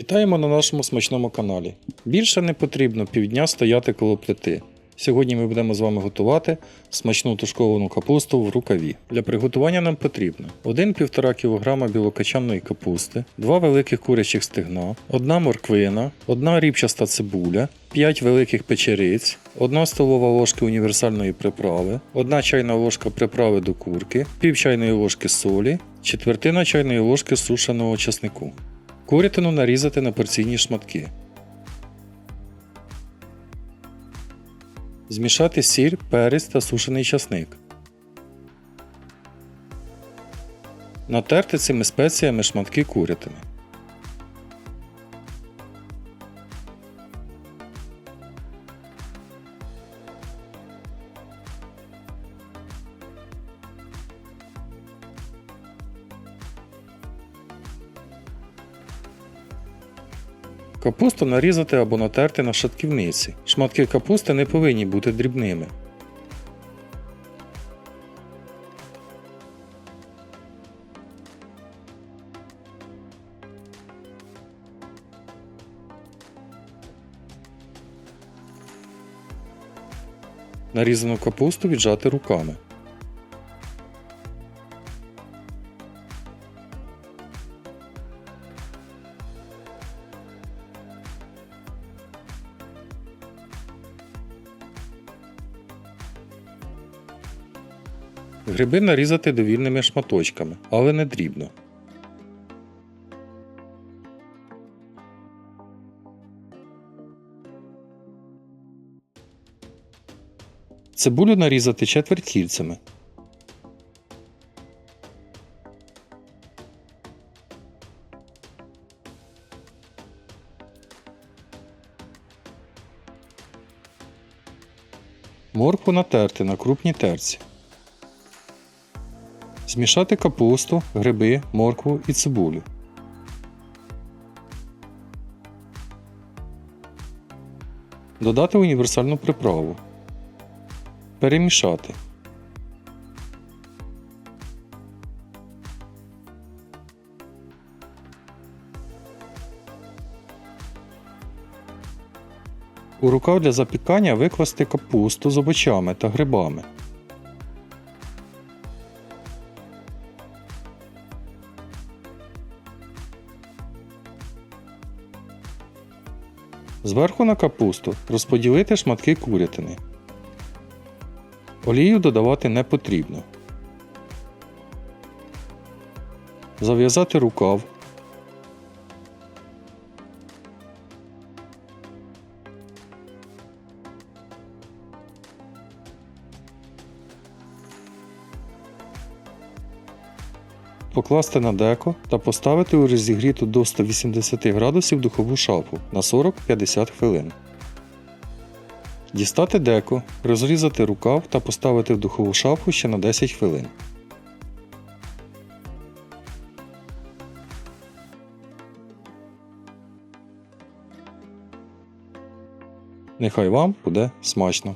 Вітаємо на нашому смачному каналі. Більше не потрібно півдня стояти коло плити. Сьогодні ми будемо з вами готувати смачну тушковану капусту в рукаві. Для приготування нам потрібно 1-1,5 кг білокачанної капусти, 2 великих курячих стегна, 1 морквина, 1 рібчаста цибуля, 5 великих печериць, 1 столова ложка універсальної приправи, 1 чайна ложка приправи до курки, пів чайної ложки солі, четвертина чайної ложки сушеного часнику. Курятину нарізати на порційні шматки. Змішати сіль, перець та сушений часник. Натерти цими спеціями шматки курятини. Капусту нарізати або натерти на шатківниці. Шматки капусти не повинні бути дрібними. Нарізану капусту віджати руками. Гриби нарізати довільними шматочками, але не дрібно. Цибулю нарізати четвертькільцями. Моркву натерти на крупній терці. Змішати капусту, гриби, моркву і цибулю. Додати універсальну приправу. Перемішати. У рукав для запікання викласти капусту з овочами та грибами. Зверху на капусту розподілити шматки курятини. Олію додавати не потрібно. Зав'язати рукав. Покласти на деко та поставити у розігріту до 180 градусів духову шафу на 40-50 хвилин. Дістати деко, розрізати рукав та поставити в духову шафу ще на 10 хвилин. Нехай вам буде смачно!